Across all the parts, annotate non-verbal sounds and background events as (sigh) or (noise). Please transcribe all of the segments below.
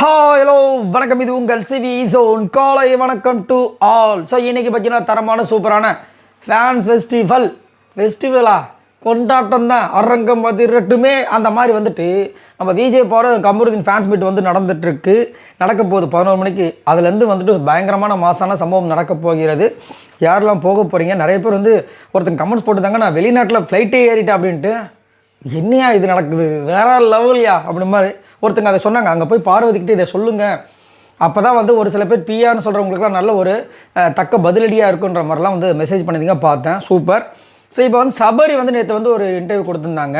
Hello வணக்கம். இது உங்கள் சிவி ஜோன் காலை வணக்கம் டு ஆல் ஸோ இன்றைக்கி பார்த்தீங்கன்னா தரமான சூப்பரான ஃபேன்ஸ் ஃபெஸ்டிவல் ஃபெஸ்டிவலா கொண்டாட்டம் தான். அரங்கம் பதிரட்டுமே அந்த மாதிரி வந்துட்டு நம்ம விஜய் போகிற கமருதீன் ஃபேன்ஸ் மீட் வந்து நடந்துகிட்ருக்கு நடக்க போகுது பதினோரு மணிக்கு. அதுலேருந்து வந்துட்டு பயங்கரமான மாசான சம்பவம் நடக்க போகிறது. யாரெல்லாம் போக போகிறீங்க நிறைய பேர் வந்து ஒருத்தங்க கமெண்ட்ஸ் போட்டுருந்தாங்க. நான் வெளிநாட்டில் ஃப்ளைட்டே ஏறிட்டேன் அப்படின்ட்டு. என்னையா இது நடக்குது? வேற லெவல்யா? அப்படி மாதிரி ஒருத்தங்க அதை சொன்னாங்க. அங்கே போய் பார்வதிக்கிட்ட இதை சொல்லுங்கள் அப்போ தான் வந்து ஒரு சில பேர் பிஆர்னு சொல்கிறவங்களுக்குலாம் நல்ல ஒரு தக்க பதிலடியாக இருக்குன்ற மாதிரிலாம் வந்து மெசேஜ் பண்ணியிருந்தீங்க. பார்த்தேன். சூப்பர். ஸோ இப்போ வந்து சபரி வந்து நேற்று வந்து ஒரு இன்டர்வியூ கொடுத்துருந்தாங்க.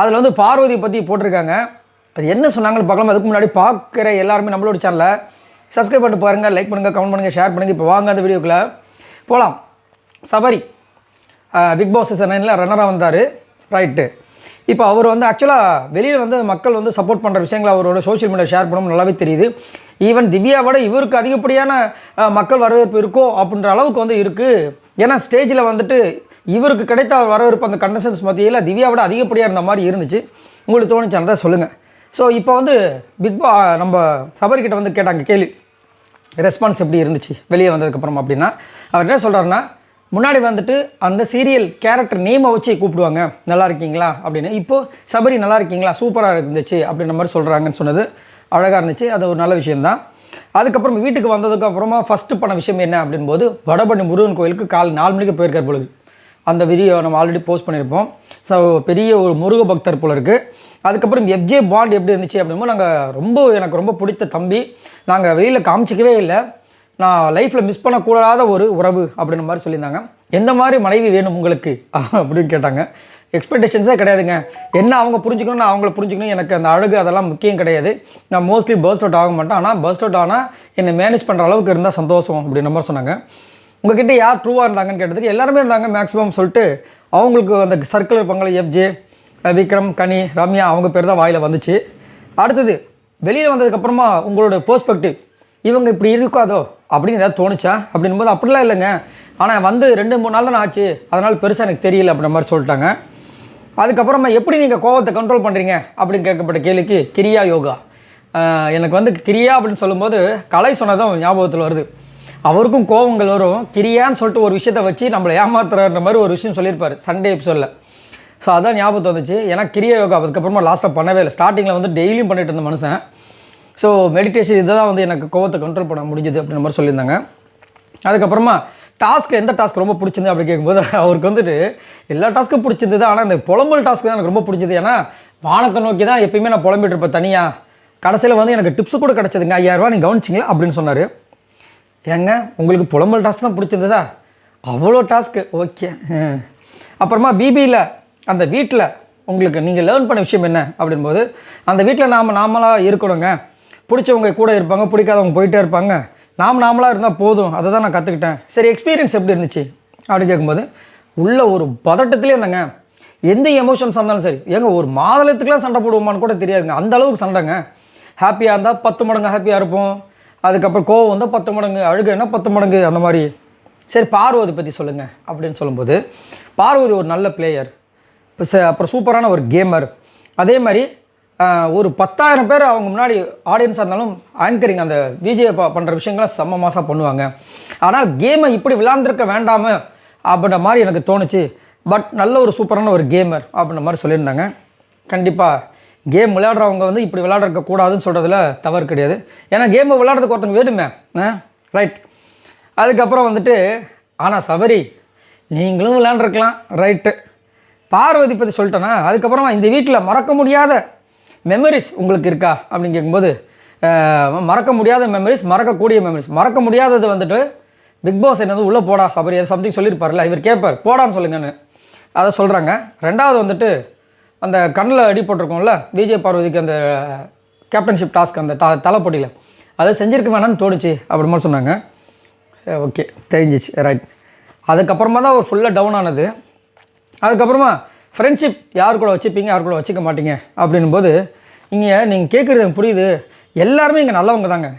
அதில் வந்து பார்வதி பற்றி போட்டிருக்காங்க. அது என்ன சொன்னாங்கன்னு பார்க்கலாம். அதுக்கு முன்னாடி பார்க்குற எல்லாருமே நம்மளோட சேனலை சப்ஸ்கிரைப் பண்ணிட்டு பாருங்கள் லைக் பண்ணுங்கள் கமெண்ட் பண்ணுங்கள் ஷேர் பண்ணுங்கள் இப்போ வாங்க அந்த வீடியோக்குள்ளே போகலாம் சபரி பிக் பாஸ் சீசன் நைனில் ரன்னராக வந்தார். ரைட்டு இப்போ அவர் வந்து ஆக்சுவலாக வெளியில் வந்து மக்கள் வந்து சப்போர்ட் பண்ணுற விஷயங்களை அவரோட சோஷியல் மீடியா ஷேர் பண்ணணும் நல்லாவே தெரியுது. ஈவன் திவ்யாவோட இவருக்கு அதிகப்படியான மக்கள் வரவேற்பு இருக்கோ அப்படின்ற அளவுக்கு வந்து இருக்குது ஏன்னா ஸ்டேஜில் வந்துட்டு இவருக்கு கிடைத்த வரவேற்பு அந்த கண்டசன்ஸ் மத்தியில் திவ்யாவோட அதிகப்படியாக இருந்த மாதிரி இருந்துச்சு. உங்களுக்கு தோணுச்சானதை சொல்லுங்கள் ஸோ இப்போ வந்து பிக் பா நம்ம சபரிக்கிட்ட வந்து கேட்டாங்க கேள்வி. ரெஸ்பான்ஸ் எப்படி இருந்துச்சு? வெளியே வந்ததுக்கப்புறம் அப்படின்னா. அவர் என்ன சொல்கிறாருன்னா முன்னாடி வந்துட்டு அந்த சீரியல் கேரக்டர் நேமை வச்சு கூப்பிடுவாங்க. நல்லா இருக்கீங்களா? அப்படின்னு. இப்போது சபரி நல்லா இருக்கீங்களா? சூப்பராக இருந்துச்சு அப்படின்ற மாதிரி சொல்கிறாங்கன்னு சொன்னது. அழகாக இருந்துச்சு. அது ஒரு நல்ல விஷயம்தான். அதுக்கப்புறம் வீட்டுக்கு வந்ததுக்கு அப்புறமா ஃபஸ்ட்டு பண்ண விஷயம் என்ன அப்படின்போது வடபண்ணி முருகன் கோயிலுக்கு காலை நாலு மணிக்கு போயிருக்கார் பொழுது. அந்த வீடியோ நம்ம ஆல்ரெடி போஸ்ட் பண்ணியிருப்போம். ஸோ பெரிய ஒரு முருக பக்தர் போல இருக்குது அதுக்கப்புறம் எஃப்ஜே பாண்ட் எப்படி இருந்துச்சு அப்படின்போது நாங்கள் ரொம்ப எனக்கு ரொம்ப பிடித்த தம்பி. நாங்கள் வெளியில் காமிச்சிக்கவே இல்லை. நான் லைஃப்பில் மிஸ் பண்ணக்கூடாத ஒரு உறவு அப்படின்ற மாதிரி சொல்லியிருந்தாங்க. எந்த மாதிரி மனைவி வேணும் உங்களுக்கு? (laughs) அப்படின்னு கேட்டாங்க. எக்ஸ்பெக்டேஷன்ஸே கிடையாதுங்க. என்ன அவங்க புரிஞ்சுக்கணும் நான் அவங்கள புரிஞ்சுக்கணும். எனக்கு அந்த அழகு அதெல்லாம் முக்கியம் கிடையாது. நான் மோஸ்ட்லி பர்ஸ்ட் அவுட் ஆக மாட்டேன். ஆனால் பர்ஸ்ட் அவுட் ஆனால் என்னை மேனேஜ் பண்ணுற அளவுக்கு இருந்தால் சந்தோஷம் அப்படின்ற மாதிரி சொன்னாங்க. உங்ககிட்ட யார் ட்ரூவாக இருந்தாங்கன்னு கேட்டதுக்கு எல்லாருமே இருந்தாங்க. மேக்ஸிமம் சொல்லிட்டு அவங்களுக்கு அந்த சர்க்கிள் இருப்பாங்களே எஃப்ஜே விக்ரம் கனி ரம்யா அவங்க பேர் தான் வாயில் வந்துச்சு. அடுத்தது வெளியில் வந்ததுக்கப்புறமா உங்களோட பெர்ஸ்பெக்டிவ் இவங்க இப்படி இருக்காதோ அப்படின்னு ஏதாவது தோணுச்சா? அப்படின் போது அப்படிலாம் இல்லைங்க. ஆனால் வந்து ரெண்டு மூணு நாள் தான் ஆச்சு. அதனால் பெருசாக எனக்கு தெரியல அப்படின்ற மாதிரி சொல்லிட்டாங்க. அதுக்கப்புறமா எப்படி நீங்கள் கோவத்தை கண்ட்ரோல் பண்ணுறீங்க அப்படின்னு கேட்கப்பட்ட கேள்விக்கு கிரியா யோகா. எனக்கு வந்து கிரியா அப்படின்னு சொல்லும்போது கலை சொன்னதும் ஞாபகத்தில் வருது. அவருக்கும் கோவங்கள் வரும். கிரியான்னு சொல்லிட்டு ஒரு விஷயத்தை வச்சு நம்மளை ஏமாத்துறன்ற மாதிரி ஒரு விஷயம் சொல்லியிருப்பார். சண்டே எபிசோடில் ஸோ அதான் ஞாபகத்து வந்துச்சு. ஏன்னா கிரியா யோகா அதுக்கப்புறமா லாஸ்ட்டாக பண்ணவே இல்லை. ஸ்டார்டிங்கில் வந்து டெய்லியும் பண்ணிட்டு இருந்த மனுஷன். ஸோ மெடிடேஷன் இதுதான் வந்து எனக்கு கோவத்தை கண்ட்ரோல் பண்ண முடிஞ்சது அப்படின்ற மாதிரி சொல்லியிருந்தாங்க. அதுக்கப்புறமா டாஸ்க் எந்த டாஸ்க் ரொம்ப பிடிச்சிருந்து அப்படி கேட்கும்போது அவருக்கு வந்துட்டு எல்லா டாஸ்க்கும் பிடிச்சிருந்தது. ஆனால் இந்த புலம்பல் டாஸ்க் தான் எனக்கு ரொம்ப பிடிச்சது. ஏன்னா வானத்தை நோக்கி தான் எப்பயுமே நான் புலம்பிட்டு இருப்பேன் தனியாக கடைசியில் வந்து எனக்கு டிப்ஸ் கூட கிடச்சதுங்க. ஐயாயிரரூவா நீங்கள் கவனிச்சிங்களா அப்படின்னு சொன்னார். ஏங்க உங்களுக்கு புலம்பல் டாஸ்க் தான் பிடிச்சிருந்ததா? அவ்வளோ டாஸ்க்கு ஓகே அப்புறமா பிபியில் அந்த வீட்டில் உங்களுக்கு நீங்கள் லேர்ன் பண்ண விஷயம் என்ன அப்படின்போது அந்த வீட்டில் நாம் நாமளாக இருக்கணுங்க. பிடிச்சவங்க கூட இருப்பாங்க பிடிக்காதவங்க போயிட்டே இருப்பாங்க. நாம் நாமளாக இருந்தால் போதும். அதை தான் நான் கற்றுக்கிட்டேன் சரி எக்ஸ்பீரியன்ஸ் எப்படி இருந்துச்சு? அப்படின்னு கேட்கும்போது உள்ள ஒரு பதட்டத்திலே இருந்தாங்க. எந்த எமோஷன்ஸ் இருந்தாலும் சரி. ஏங்க ஒரு மாதளத்துக்குலாம் சண்டை போடுவோமான்னு கூட தெரியாதுங்க. அந்த அளவுக்கு சண்டைங்க. ஹாப்பியாக இருந்தால் பத்து மடங்கு ஹாப்பியாக இருப்போம். அதுக்கப்புறம் கோவம் வந்தால் பத்து மடங்கு அழுகைன்னா பத்து மடங்கு அந்த மாதிரி. சரி பார்வதி பற்றி சொல்லுங்கள் அப்படின்னு சொல்லும்போது பார்வதி ஒரு நல்ல பிளேயர் இப்போ ச- அப்புறம் சூப்பரான ஒரு கேமர் அதே மாதிரி ஒரு பத்தாயிரம் பேர் அவங்க முன்னாடி ஆடியன்ஸாக இருந்தாலும் ஆங்கரிங் அந்த விஜய் பண்ணுற விஷயங்களை செம்ம மாசாக பண்ணுவாங்க. ஆனால் கேமை இப்படி விளாண்டுருக்க வேண்டாம அப்படின்ற மாதிரி எனக்கு தோணுச்சு. பட் நல்ல ஒரு சூப்பரான ஒரு கேமர் அப்படின்ற மாதிரி சொல்லியிருந்தாங்க. கண்டிப்பாக கேம் விளையாடுறவங்க வந்து இப்படி விளையாடுறக்க கூடாதுன்னு சொல்கிறதுல தவறு கிடையாது. ஏன்னா கேமை விளையாடுறதுக்கு ஒருத்தங்க வேணுமே. ரைட் அதுக்கப்புறம் வந்துட்டு ஆனால் சவரி நீங்களும் விளையாண்டுருக்கலாம். ரைட்டு பார்வதி பற்றி சொல்லிட்டேன்னா அதுக்கப்புறமா இந்த வீட்டில் மறக்க முடியாத மெமரிஸ் உங்களுக்கு இருக்கா? அப்படின்னு கேட்கும்போது மறக்க முடியாத மெமரிஸ் மறக்கக்கூடிய மெமரிஸ் மறக்க முடியாதது வந்துட்டு பிக் பாஸ் என்னது உள்ளே போடா சபரி சம்திங் சொல்லியிருப்பார்ல இவர் கேட்பார் போடான்னு சொல்லுங்கன்னு அதை சொல்கிறாங்க ரெண்டாவது வந்துட்டு அந்த கண்ணில் அடி போட்டிருக்கோம்ல விஜய் பார்வதிக்கு அந்த கேப்டன்ஷிப் டாஸ்க் அந்த த தலைப்போட்டியில். அதை செஞ்சுருக்க வேணாம்னு தோணுச்சு அப்படி மாதிரி சொன்னாங்க. சரி ஓகே தெரிஞ்சிச்சு ரைட் அதுக்கப்புறமா தான் ஒரு ஃபுல்லாக டவுன் ஆனது. அதுக்கப்புறமா ஃப்ரெண்ட்ஷிப் யார் கூட வச்சுப்பீங்க யார் கூட வச்சுக்க மாட்டீங்க அப்படின்னும்போது இங்கே நீங்கள் கேட்குறது எனக்கு புரியுது. எல்லாருமே இங்கே நல்லவங்க தாங்க.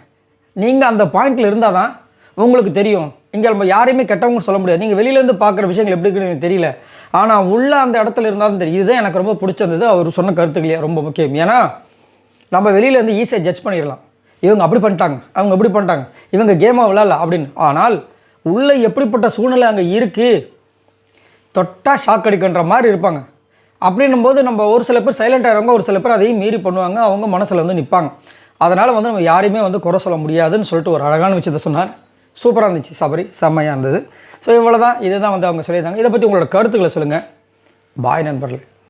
நீங்கள் அந்த பாயிண்டில் இருந்தால் தான் உங்களுக்கு தெரியும். இங்கே நம்ம யாரையுமே கெட்டவங்க சொல்ல முடியாது. நீங்கள் வெளியிலேருந்து பார்க்குற விஷயங்கள் எப்படி இருக்குன்னு எனக்கு தெரியல. ஆனால் உள்ளே அந்த இடத்துல இருந்தாலும் தெரியும் இதுதான் எனக்கு ரொம்ப பிடிச்சிருந்தது. அவர் சொன்ன கருத்துக்களையே ரொம்ப முக்கியம். ஏன்னா நம்ம வெளியிலேருந்து ஈஸியாக ஜட்ஜ் பண்ணிடலாம். இவங்க அப்படி பண்ணிட்டாங்க அவங்க அப்படி பண்ணிட்டாங்க இவங்க கேமாக விளாட்ல அப்படின்னு. ஆனால் உள்ளே எப்படிப்பட்ட சூழ்நிலை அங்கே இருக்குது தொட்டால் ஷாக் அடிக்கின்ற மாதிரி இருப்பாங்க. அப்படின்னும் போது நம்ம ஒரு சில பேர் சைலண்ட் ஆகிறவங்க ஒரு சில பேர் அதையும் மீறி பண்ணுவாங்க. அவங்க மனசில் வந்து நிற்பாங்க அதனால் வந்து நம்ம யாரையுமே வந்து குறை சொல்ல முடியாதுன்னு சொல்லிட்டு ஒரு அழகான விஷயத்தை சொன்னார். சூப்பராக இருந்துச்சு. சபரி செம்மையாக இருந்தது. ஸோ இவ்வளோ தான் இதுதான் வந்து அவங்க சொல்லியிருந்தாங்க. இதை பற்றி உங்களோட கருத்துக்களை சொல்லுங்கள் பாய் நண்பர்களே.